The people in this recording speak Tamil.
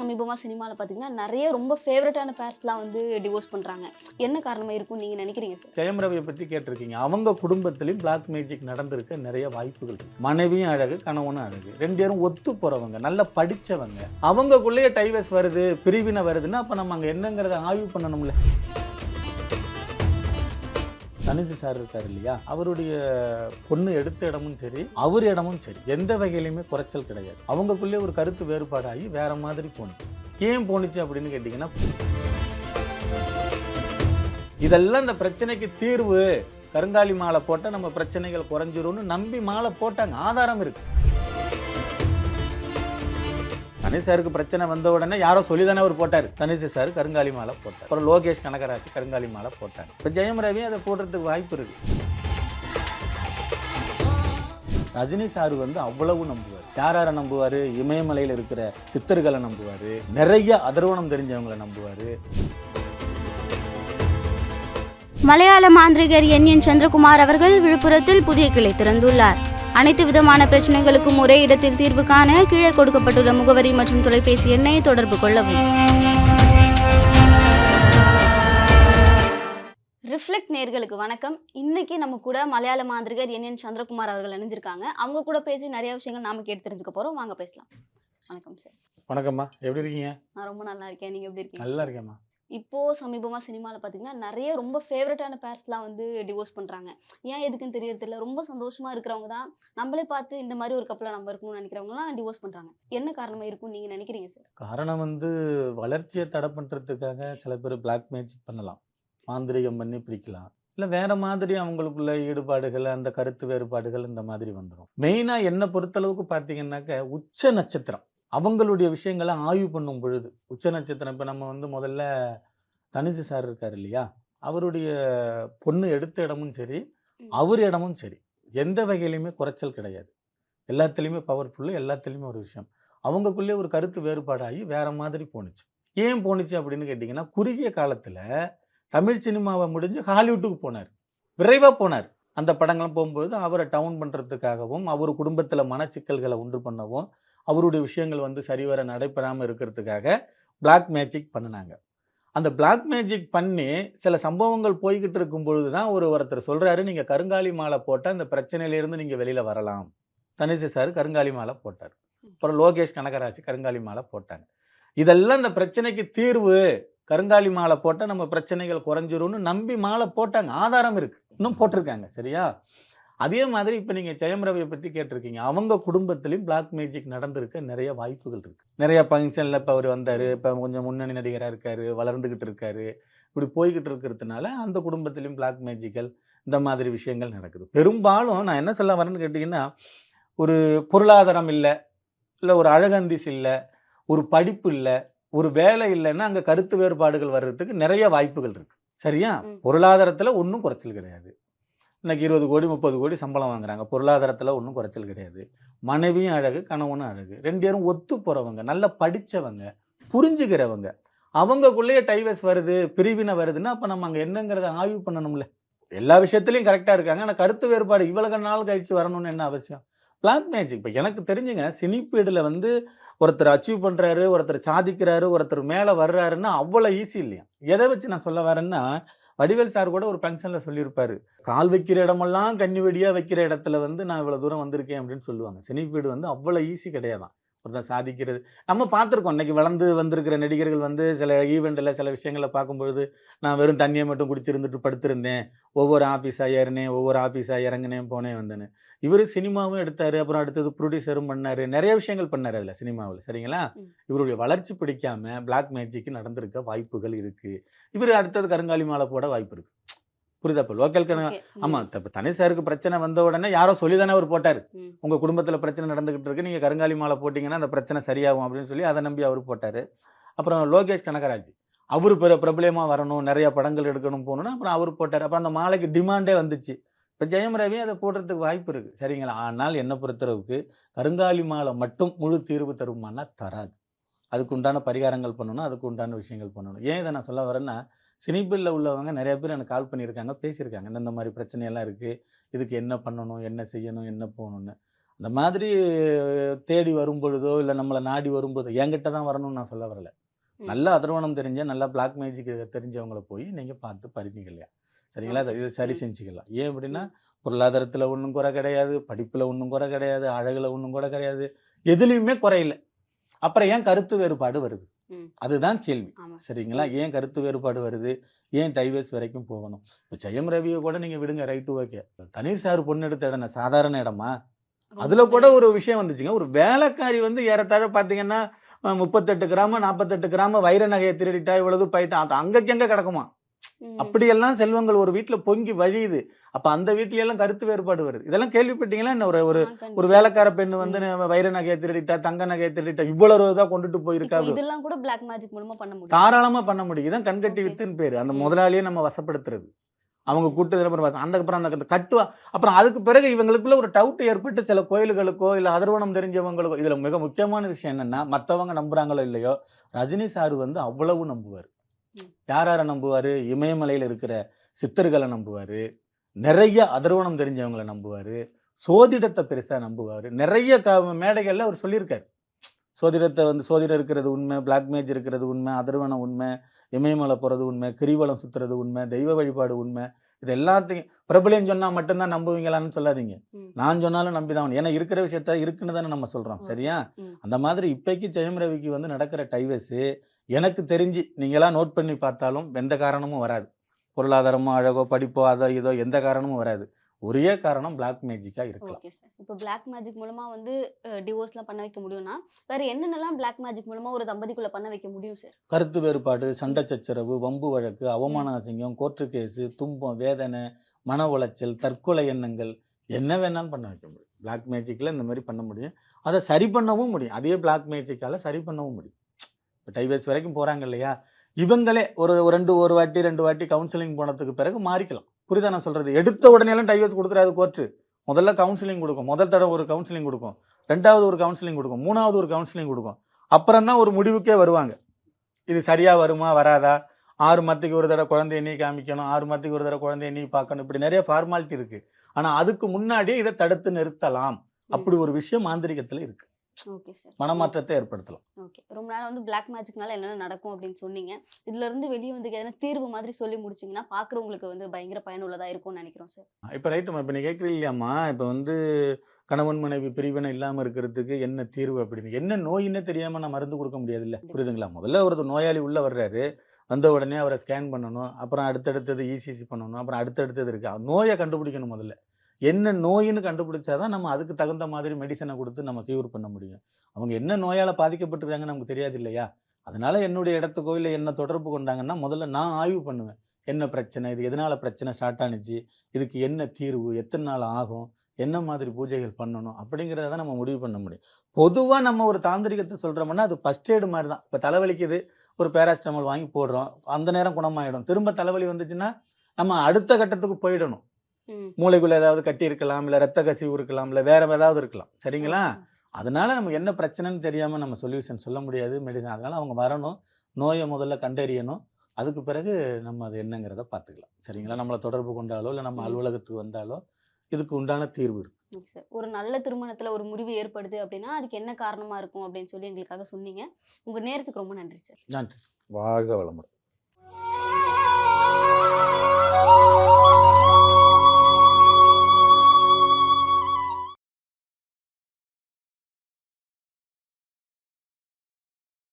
சமீபமாக சினிமாவில் பார்த்தீங்கன்னா நிறைய ரொம்ப ஃபேவரட்டான பேர்ஸ்லாம் வந்து டிவோர்ஸ் பண்ணுறாங்க என்ன காரணமாக இருக்கும்னு நீங்கள் நினைக்கிறீங்க சார் ஜெயம் ரவியை பற்றி கேட்டிருக்கீங்க. அவங்க குடும்பத்திலையும் பிளாக் மேஜிக் நடந்திருக்க நிறைய வாய்ப்புகள் மனைவியும் அழகு கணவனும் அழகு. ரெண்டு பேரும் ஒத்து போகிறவங்க நல்லா படிச்சவங்க. அவங்கக்குள்ளேயே டைவர்ஸ் வருது பிரிவினை வருதுன்னா அப்போ நம்ம அங்கே என்னங்கிறத ஆய்வு பண்ணணும்ல? தனுசு சார் இருக்கார் இல்லையா அவருடைய பொண்ணு எடுத்த இடமும் சரி அவர் இடமும் சரி எந்த வகையிலுமே குறைச்சல் கிடையாது. அவங்களுக்குள்ளே ஒரு கருத்து வேறுபாடாகி வேற மாதிரி போணுச்சு. ஏன் போணுச்சு அப்படின்னு கேட்டிங்கன்னா இதெல்லாம் இந்த பிரச்சனைக்கு தீர்வு. கருங்காலி மாலை போட்டால் நம்ம பிரச்சனைகள் குறைஞ்சிரும்னு நம்பி மாலை போட்டாங்க. ஆதாரம் இருக்கு. தனி சாருக்கு பிரச்சனை வந்த உடனே யாரோ சொல்லி தானே அவர் போட்டார். தனுஷ் சார் கருங்காலி மாலை போட்டார். அப்புறம் லோகேஷ் கனகராஜ் கருங்காலி மாலை போட்டார். இப்போ ஜெயம் ரவி அதை போடுறதுக்கு வாய்ப்பு இருக்கு. ரஜினி சார் வந்து அவ்வளவு நம்புவார். யார் யாரை நம்புவார்? இமயமலையில் இருக்கிற சித்தர்களை நம்புவார். நிறைய அதர்வனம் தெரிஞ்சவங்களை நம்புவார். மலையாள மாந்திரிகர் என் என் சந்திரகுமார் அவர்கள் விழுப்புரத்தில் புதிய கிளை திறந்துள்ளார். அனைத்து விதமான பிரச்சனைகளுக்கும் ஒரே இடத்தில் தீர்வு காண கீழே கொடுக்கப்பட்டுள்ள முகவரி மற்றும் தொலைபேசி எண்ணை தொடர்பு கொள்ளவும். ரிஃப்ளெக்ட் நேர்களுக்கு வணக்கம். இன்னைக்கு நம்ம கூட மலையாள மாந்திரிகர் என் என் சந்திரகுமார் அவர்கள் இணைஞ்சிருக்காங்க. அவங்க கூட பேசி நிறைய விஷயங்கள் நாம கேட்டு தெரிஞ்சுக்க போறோம். வாங்க பேசலாம். வணக்கம் சார். வணக்கம்மா. எப்படி இருக்கீங்க? நான் ரொம்ப நல்லா இருக்கேன். நீங்க எப்படி இருக்கீங்க நல்லா இருக்கேம்மா. இப்போ சமீபமாக சினிமாவில் பார்த்தீங்கன்னா நிறைய ரொம்ப ஃபேவரட்டான பேர்ஸ்லாம் வந்து டிவோர்ஸ் பண்ணுறாங்க ஏன் எதுக்குன்னு தெரியறதில்ல. ரொம்ப சந்தோஷமாக இருக்கிறவங்க தான் நம்மளே பார்த்து இந்த மாதிரி ஒரு கப்பலை நம்ம இருக்கணும்னு நினைக்கிறவங்கலாம் டிவோர்ஸ் பண்ணுறாங்க என்ன காரணமாக இருக்கும்னு நீங்கள் நினைக்கிறீங்க சார் காரணம் வந்து வளர்ச்சியை தடை பண்ணுறதுக்காக சில பேர் பிளாக் மேஜிக் பண்ணலாம். மாந்திரிகம் பண்ணி பிரிக்கலாம். இல்லை வேற மாதிரி அவங்களுக்குள்ள ஈடுபாடுகள் அந்த கருத்து வேறுபாடுகள் இந்த மாதிரி வந்துடும் மெயினாக என்னை பொறுத்தளவுக்கு பார்த்தீங்கன்னாக்க உச்ச நட்சத்திரம். அவங்களுடைய விஷயங்களை ஆய்வு பண்ணும் பொழுது உச்ச நட்சத்திரம் இப்போ நம்ம வந்து முதல்ல தனுசு சார் இருக்கார் இல்லையா? அவருடைய பொண்ணு எடுத்த இடமும் சரி. அவர் இடமும் சரி எந்த வகையிலையுமே குறைச்சல் கிடையாது. எல்லாத்துலேயுமே பவர்ஃபுல்லு எல்லாத்துலேயுமே ஒரு விஷயம். அவங்கக்குள்ளே ஒரு கருத்து வேறுபாடாகி வேற மாதிரி போணுச்சு. ஏன் போணுச்சு அப்படின்னு கேட்டிங்கன்னா குறுகிய காலத்தில் தமிழ் சினிமாவை முடிஞ்சு ஹாலிவுட்டுக்கு போனார். விரைவாக போனார். அந்த படங்கள்லாம் போகும்போது அவரை டவுன் பண்ணுறதுக்காகவும் அவர் குடும்பத்தில் மனச்சிக்கல்களை உண்டு பண்ணவும் அவருடைய விஷயங்கள் வந்து சரிவர நடைபெறாமல் இருக்கிறதுக்காக பிளாக் மேஜிக் பண்ணினாங்க. அந்த பிளாக் மேஜிக் பண்ணி சில சம்பவங்கள் போய்கிட்டு இருக்கும் பொழுது தான் ஒரு ஒருத்தர் சொல்கிறாரு நீங்கள் கருங்காலி மாலை போட்டால் அந்த பிரச்சனையிலேருந்து நீங்கள் வெளியில் வரலாம். தனிசை சார் கருங்காலி மாலை போட்டார். அப்புறம் லோகேஷ் கனகராஜ் கருங்காலி மாலை போட்டாங்க. இதெல்லாம் இந்த பிரச்சனைக்கு தீர்வு. கருங்காலி மாலை போட்டால் நம்ம பிரச்சனைகள் குறைஞ்சிரும்னு நம்பி மாலை போட்டாங்க. ஆதாரம் இருக்கு. இன்னும் போட்டிருக்காங்க. சரியா? அதே மாதிரி இப்போ நீங்கள் ஜெயம் ரவியை பற்றி கேட்டிருக்கீங்க. அவங்க குடும்பத்திலையும் பிளாக் மேஜிக் நடந்திருக்க நிறைய வாய்ப்புகள் இருக்கு. நிறைய ஃபங்க்ஷனில் இப்போ அவர் வந்தார். இப்போ கொஞ்சம் முன்னணி நடிகராக இருக்காரு. வளர்ந்துக்கிட்டு இருக்காரு. இப்படி போய்கிட்டு இருக்கிறதுனால அந்த குடும்பத்திலையும் பிளாக் மேஜிக்கல் இந்த மாதிரி விஷயங்கள் நடக்குது. பெரும்பாலும் நான் என்ன சொல்ல வரேன்னு கேட்டிங்கன்னா ஒரு பொருளாதாரம் இல்லை இல்லை ஒரு அழகந்திஸ் இல்லை ஒரு படிப்பு இல்லை ஒரு வேலை இல்லைன்னா அங்கே கருத்து வேறுபாடுகள் வர்றதுக்கு நிறைய வாய்ப்புகள் இருக்கு. சரியா. பொருளாதாரத்தில் ஒன்றும் குறைச்சல் கிடையாது. இன்றைக்கி இருபது கோடி முப்பது கோடி சம்பளம் வாங்குறாங்க. பொருளாதாரத்தில் ஒன்றும் குறைச்சல் கிடையாது. மனைவியும் அழகு கணவனும் அழகு. ரெண்டு பேரும் ஒத்து போகிறவங்க நல்லா படித்தவங்க புரிஞ்சுக்கிறவங்க. அவங்கக்குள்ளேயே டைவர்ஸ் வருது பிரிவினை வருதுன்னா அப்போ நம்ம அங்கே என்னங்கிறத ஆய்வு பண்ணணும்ல. எல்லா விஷயத்துலையும் கரெக்டாக இருக்காங்க. ஆனால் கருத்து வேறுபாடு இவ்வளவு நாள் கழிச்சு வரணும்னு என்ன அவசியம்? பிளாக் மேஜிக் இப்போ எனக்கு தெரிஞ்சுங்க சினிப்பீடில் வந்து ஒருத்தர் அச்சீவ் பண்ணுறாரு ஒருத்தர் சாதிக்கிறாரு ஒருத்தர் மேலே வர்றாருன்னா அவ்வளோ ஈஸி இல்லையா? எதை வச்சு நான் சொல்ல வரேன்னா வடிவேல் சார் கூட ஒரு ஃபங்க்ஷனில் சொல்லியிருப்பார். கால் வைக்கிற இடமெல்லாம் கன்னி வெடியாக வைக்கிற இடத்துல வந்து நான் இவ்வளோ தூரம் வந்திருக்கேன் அப்படின்னு சொல்லுவாங்க. சினிப்பீடு வந்து அவ்வளோ ஈஸி கிடையாதான். ஒருத்தன் சாதிக்கிறது. நம்ம பார்த்துருக்கோம். இன்னைக்கு வளர்ந்து வந்திருக்கிற நடிகர்கள் வந்து சில ஈவெண்ட்டில் சில விஷயங்களை பார்க்கும்பொழுது நான் வெறும் தண்ணியை மட்டும் குடிச்சிருந்துட்டு படுத்திருந்தேன். ஒவ்வொரு ஆஃபீஸாக ஏறினேன் ஒவ்வொரு ஆஃபீஸாக இறங்கினேன் போனேன் வந்தேன்னு. இவர் சினிமாவும் எடுத்தார் அப்புறம் அடுத்தது ப்ரொடியூசரும் பண்ணார். நிறைய விஷயங்கள் பண்ணார் அதில் சினிமாவில். சரிங்களா. இவருடைய வளர்ச்சி பிடிக்காம பிளாக் மேஜிக் நடந்திருக்க வாய்ப்புகள் இருக்கு. இவர் அடுத்தது கருங்காலி மாலை போட வாய்ப்பு இருக்கு. புரியுதா இப்போ லோக்கல் Okay. ம். ஆமா இப்போ தனி சாருக்கு பிரச்சனை வந்த உடனே யாரோ சொல்லி தானே அவர் போட்டார். ம். உங்க குடும்பத்துல பிரச்சனை நடந்துகிட்டு இருக்கு நீங்க கருங்காலி மாலை போட்டீங்கன்னா அந்த பிரச்சனை சரியாகும் அப்படின்னு சொல்லி அதை நம்பி அவர் போட்டாரு. அப்புறம் லோகேஷ் கனகராஜ் அவர் பிற பிரபலமா வரணும் நிறைய படங்கள் எடுக்கணும் போகணும்னா அப்புறம் அவர் போட்டார். அப்புறம் அந்த மாலைக்கு டிமாண்டே வந்துச்சு. இப்போ ஜெயம் ரவி அதை போடுறதுக்கு வாய்ப்பு இருக்கு. சரிங்களா? ஆனால் என்னை பொறுத்தளவுக்கு கருங்காலி மாலை மட்டும் முழு தீர்வு தருமானா தராது. அதுக்கு உண்டான பரிகாரங்கள் பண்ணணும் அதுக்கு உண்டான விஷயங்கள் பண்ணணும். ஏன் இதை நான் சொல்ல வரேன்னா சினிபில்ல உள்ளவங்க நிறைய பேர் எனக்கு கால் பண்ணியிருக்காங்க பேசியிருக்காங்க. இந்த மாதிரி பிரச்சனையெல்லாம் இருக்குது இதுக்கு என்ன பண்ணணும் என்ன செய்யணும் என்ன போகணும்னு. இந்த மாதிரி தேடி வரும் பொழுதோ இல்லை நம்மளை நாடி வரும்போதோ என்கிட்ட தான் வரணும்னு நான் சொல்ல வரல. நல்ல அதர்வனம் தெரிஞ்ச நல்லா பிளாக் மேஜிக் தெரிஞ்சவங்கள போய் நீங்கள் பார்த்து பறிஞ்சிக்கலாம் சரிங்களா? இதை. சரி. செஞ்சுக்கலாம். ஏன் அப்படின்னா பொருளாதாரத்தில் ஒன்றும் குறை கிடையாது படிப்பில் ஒன்றும் குறை கிடையாது அழகில் ஒன்றும் குறை கிடையாது எதுலேயுமே குறையில்லை அப்புறம் ஏன் கருத்து வேறுபாடு வருது. அதுதான் கேள்வி. சரிங்களா? ஏன் கருத்து வேறுபாடு வருது? ஏன் டைவர்ஸ் வரைக்கும் போகணும்? இப்போ ஜெயம் ரவியை கூட நீங்கள் விடுங்க ரைட்டு ஓகே தனி சார் பொண்ணு எடுத்த இடம்? சாதாரண இடமா? அதுல கூட ஒரு விஷயம் வந்துச்சுங்க. ஒரு வேலைக்காரி வந்து ஏறத்தாழ பாத்தீங்கன்னா அஹ், முப்பத்தெட்டு கிராம நாற்பத்தெட்டு கிராம வைர நகையை திருடிட்டா இவ்வளவு போயிட்டா அது அங்கக்கு எங்க கிடக்குமா. அப்படியெல்லாம் செல்வங்கள் ஒரு வீட்டுல பொங்கி வழியுது. அப்ப அந்த வீட்ல எல்லாம் கருத்து வேறுபாடு வருது. இதெல்லாம் கேள்விப்பட்டீங்களா? என்ன ஒரு ஒரு. ஒரு வேலைக்கார பெண். வந்து வைர நகையை திருடிட்டா தங்க நகையை திருடிட்டா இவ்வளவு தான் கொண்டுட்டு போயிருக்கா இப்போ இதெல்லாம் கூட பிளாக் மேஜிக் மூலமா பண்ண முடியும். தாராளமா பண்ண முடியும். இதான் கண்கட்டி. வித்துன்னு பேரு. அந்த. முதலாளியை நம்ம வசப்படுத்துறது. அவங்க கூட்டத்தில் அப்புறம் அந்த அப்புறம் அந்த கட்டுவா அப்புறம் அதுக்கு பிறகு இவங்களுக்குள்ள ஒரு டவுட் ஏற்பட்டு சில கோயில்களுக்கோ இல்லை அதர்வனம் தெரிஞ்சவங்களுக்கோ இதுல மிக முக்கியமான விஷயம் என்னன்னா மத்தவங்க நம்புறாங்களோ இல்லையோ ரஜினி சார் வந்து அவ்வளவு நம்புவார். யார் யாரை நம்புவார்? இமயமலையில் இருக்கிற சித்தர்களை நம்புவார். நிறைய அதர்வனம் தெரிஞ்சவங்களை நம்புவார். சோதிடத்தை பெருசாக நம்புவார். நிறைய க மேடைகளில் அவர் சொல்லியிருக்காரு. சோதிடத்தை வந்து சோதிடம் இருக்கிறது உண்மை பிளாக் மேஜ் இருக்கிறது உண்மை அதர்வனம் உண்மை இமயமலை போகிறது உண்மை கிரிவலம் சுற்றுறது உண்மை தெய்வ வழிபாடு உண்மை. இது எல்லாத்தையும் பிரபலியம் சொன்னால் மட்டும்தான் நம்புவீங்களான்னு சொல்லாதீங்க. நான் சொன்னாலும் நம்பி தான் ஏன்னா இருக்கிற விஷயத்த இருக்குன்னு தானே நம்ம சொல்கிறோம். சரியா. அந்த மாதிரி இப்போக்கி ஜெயம் ரவிக்கு வந்து நடக்கிற டைவர்ஸு எனக்கு தெரிஞ்சு நீங்களாம் நோட் பண்ணி பார்த்தாலும் எந்த காரணமும் வராது. பொருளாதாரமோ அழகோ படிப்போ அதோ இதோ எந்த காரணமும் வராது. ஒரே காரணம் பிளாக் மேஜிக்காக இருக்கலாம். Okay sir. இப்போ பிளாக் மேஜிக் மூலமா வந்து டிவோர்ஸ்லாம் பண்ண வைக்க முடியும்னா வேற என்னென்னலாம் பிளாக் மேஜிக் மூலமா ஒரு தம்பதிக்குள்ள பண்ண வைக்க முடியும் சார்? கருத்து வேறுபாடு சண்டை சச்சரவு வம்பு வழக்கு அவமான அசிங்கம் கோர்ட்டு கேஸு துன்பம் வேதனை மன உளைச்சல் தற்கொலை எண்ணங்கள் என்ன வேணாலும் பண்ண வைக்க முடியும். பிளாக் மேஜிக்கில் இந்த மாதிரி பண்ண முடியும். அதை சரி பண்ணவும் முடியும். அதே பிளாக் மேஜிக்கால் சரி பண்ணவும் முடியும். டைவர்ஸ் வரைக்கும் போகிறாங்க இல்லையா? இவங்களே ஒரு ரெண்டு ஒரு வாட்டி ரெண்டு வாட்டி கவுன்சிலிங் போனதுக்கு பிறகு மாறிக்கலாம். புரியுதா நான் சொல்கிறது எடுத்த உடனேலாம் டைவர்ஸ் கொடுத்துறாது கோர்ட்டு. முதல்ல கவுன்சிலிங் கொடுக்கும். முதல் தடவை ஒரு கவுன்சிலிங் கொடுக்கும். ரெண்டாவது ஒரு கவுன்சிலிங் கொடுக்கும். மூணாவது ஒரு கவுன்சிலிங் கொடுக்கும். அப்புறம் தான் ஒரு முடிவுக்கே வருவாங்க. இது சரியாக வருமா? வராதா? ஆறு மாதத்துக்கு ஒரு தடவை குழந்தை எண்ணி காமிக்கணும். ஆறு மாதத்துக்கு ஒரு தடவை குழந்தை எண்ணி பார்க்கணும். இப்படி நிறைய ஃபார்மாலிட்டி இருக்குது ஆனால் அதுக்கு முன்னாடியே இதை தடுத்து நிறுத்தலாம். அப்படி ஒரு விஷயம் மாந்திரிகத்தில் இருக்குது மனமாற்றத்தை ஏற்படுத்தலாம். ஓகே. ரொம்ப நேரம் வந்து பிளாக் மேஜிக்னால என்னென்ன நடக்கும் அப்படின்னு சொன்னீங்க. இதுல இருந்து வெளியே வந்து எதனா தீர்வு மாதிரி சொல்லி முடிச்சீங்கன்னா பாக்குறவங்களுக்கு வந்து பயங்கர பயனுள்ளதா இருக்கும்னு நினைக்கிறோம் சார். இப்போ ரைட்டுமா இப்போ நீ கேட்குறீங்களாம்மா இப்போ வந்து கணவன் மனைவி பிரிவினை இல்லாமல் இருக்கிறதுக்கு என்ன தீர்வு அப்படின்னு? என்ன நோயின்னே தெரியாமல் நான் மருந்து கொடுக்க முடியாதுல்ல? புரியுதுங்களா? முதல்ல ஒருத்தர் நோயாளி உள்ளே வர்றாரு. வந்த உடனே அவரை ஸ்கேன் பண்ணணும். அப்புறம் அடுத்தடுத்தது இசிசி பண்ணணும். அப்புறம் அடுத்தடுத்தது இருக்கு. அவ- நோயை கண்டுபிடிக்கணும் முதல்ல. என்ன நோயின்னு கண்டுபிடிச்சாதான் நம்ம அதுக்கு தகுந்த மாதிரி மெடிசனை கொடுத்து நம்ம கியூர் பண்ண முடியும். அவங்க என்ன நோயால் பாதிக்கப்பட்டிருக்காங்கன்னு நமக்கு தெரியாது இல்லையா அதனால என்னுடைய இடத்துக்கோ இல்லை என்ன தொடர்பு கொண்டாங்கன்னா முதல்ல நான் ஆய்வு பண்ணுவேன். என்ன பிரச்சனை? இது எதனால பிரச்சனை ஸ்டார்ட் ஆனுச்சு? இதுக்கு என்ன தீர்வு? எத்தனை நாள் ஆகும்? என்ன மாதிரி பூஜைகள் பண்ணணும்? அப்படிங்கிறத தான் நம்ம முடிவு பண்ண முடியும். பொதுவாக நம்ம ஒரு தாந்திரிகத்தை சொல்கிறோம்னா அது ஃபஸ்ட் எய்டு மாதிரி தான் இப்போ தலைவலிக்குது ஒரு பேராசிட்டமால் வாங்கி போடுறோம். அந்த நேரம் குணமாயிடும். திரும்ப தலைவலி வந்துச்சுன்னா நம்ம அடுத்த கட்டத்துக்கு போயிடணும். மூளைக்குள்ள ஏதாவது கட்டி இருக்கலாம் இல்லை ரத்த கசிவு இருக்கலாம் இல்லை வேற ஏதாவது இருக்கலாம். சரிங்களா? அதனால நமக்கு என்ன பிரச்சனைன்னு தெரியாமல் நம்ம சொல்யூஷன் சொல்ல முடியாது மெடிசன். அதனால அவங்க வரணும் நோயை முதல்ல கண்டறியணும். அதுக்கு பிறகு நம்ம அது என்னங்கிறத பார்த்துக்கலாம். சரிங்களா? நம்மளை தொடர்பு கொண்டாலோ இல்லை நம்ம. அலுவலகத்துக்கு வந்தாலோ இதுக்கு உண்டான தீர்வு இருக்கு. ஒரு நல்ல திருமணத்துல ஒரு முறிவு ஏற்படுது அப்படின்னா அதுக்கு என்ன காரணமா இருக்கும் அப்படின்னு சொல்லி எங்களுக்காக சொன்னீங்க. உங்க நேரத்துக்கு ரொம்ப நன்றி சார். நன்றி. வாழ்க வளமுடன்.